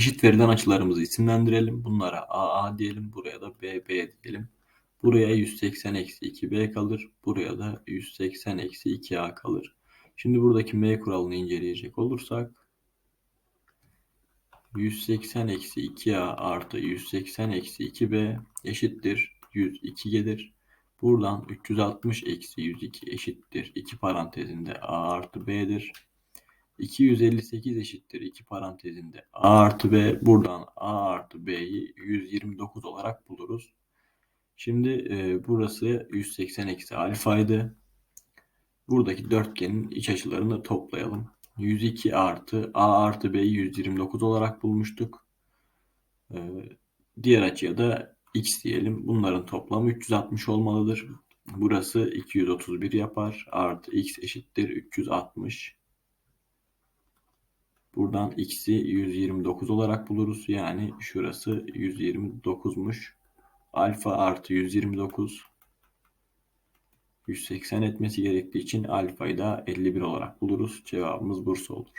eşit verilen açılarımızı isimlendirelim. Bunlara AA diyelim. Buraya da BB diyelim. Buraya 180 eksi 2B kalır. Buraya da 180 eksi 2A kalır. Şimdi buradaki M kuralını inceleyecek olursak 180 eksi 2A artı 180 eksi 2B eşittir 102 gelir. Buradan 360 eksi 102 eşittir 2 parantezinde A artı B'dir. 258 eşittir 2 parantezinde A artı B. Buradan A artı B'yi 129 olarak buluruz. Şimdi e, burası 180 eksi alfaydı. Buradaki dörtgenin iç açılarını toplayalım. 102 artı A artı B'yi 129 olarak bulmuştuk. E, diğer açıya da X diyelim. Bunların toplamı 360 olmalıdır. Burası 231 yapar. Artı X eşittir 360. Buradan x'i 129 olarak buluruz. Yani şurası 129'muş. Alfa artı 129 180 etmesi gerektiği için alfayı da 51 olarak buluruz. Cevabımız Bursa olur.